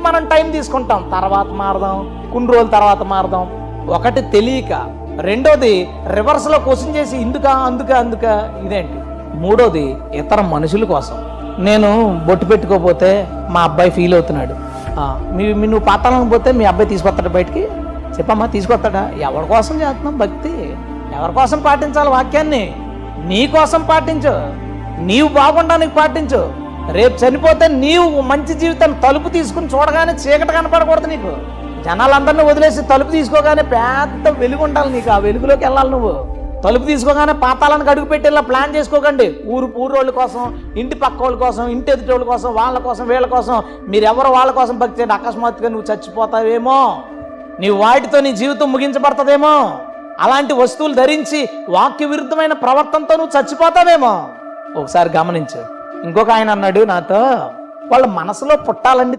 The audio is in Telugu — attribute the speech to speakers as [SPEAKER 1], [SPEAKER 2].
[SPEAKER 1] దానికి మనం టైం తీసుకుంటాం. తర్వాత మారదాం కొన్ని రోజుల తర్వాత మారదాం. ఒకటి తెలియక రెండోది రివర్స్లో క్వశ్చన్ చేసి ఇందుక అందుక అందుక ఇదేంటి? మూడోది ఇతర మనుషుల కోసం. నేను బొట్టు పెట్టుకోపోతే మా అబ్బాయి ఫీల్ అవుతున్నాడు. మీ మీ నువ్వు పాతాలను పోతే మీ అబ్బాయి తీసుకొస్తాడు బయటికి? చెప్పమ్మా తీసుకొస్తాడా? ఎవరి కోసం చేస్తున్నాం భక్తి? ఎవరి కోసం పాటించాలి వాక్యాన్ని? నీ కోసం పాటించు. నీవు బాగుండడానికి పాటించు. రేపు చనిపోతే నీవు మంచి జీవితాన్ని తలుపు తీసుకుని చూడగానే చీకటి కనపడకూడదు నీకు. జనాలందరినీ వదిలేసి తలుపు తీసుకోగానే పెద్ద వెలుగు ఉండాలి నీకు. ఆ వెలుగులోకి వెళ్ళాలి నువ్వు. తలుపు తీసుకోగానే పాతాలను అడుగు పెట్టేలా ప్లాన్ చేసుకోకండి. ఊరు ఊరోళ్ళ కోసం ఇంటి పక్క వాళ్ళ కోసం ఇంటి ఎదుటి వాళ్ళ కోసం వాళ్ళ కోసం వీళ్ళ కోసం. మీరు వాళ్ళ కోసం భక్తి అకస్మాత్తుగా నువ్వు చచ్చిపోతావేమో. నీ వాటితో నీ జీవితం ముగించబడుతుందేమో. అలాంటి వస్తువులు ధరించి వాక్య విరుద్ధమైన ప్రవర్తనతో నువ్వు చచ్చిపోతావేమో. ఒకసారి గమనించు. ఇంకొక ఆయన అన్నాడు నాతో వాళ్ళ మనసులో పుట్టాలండి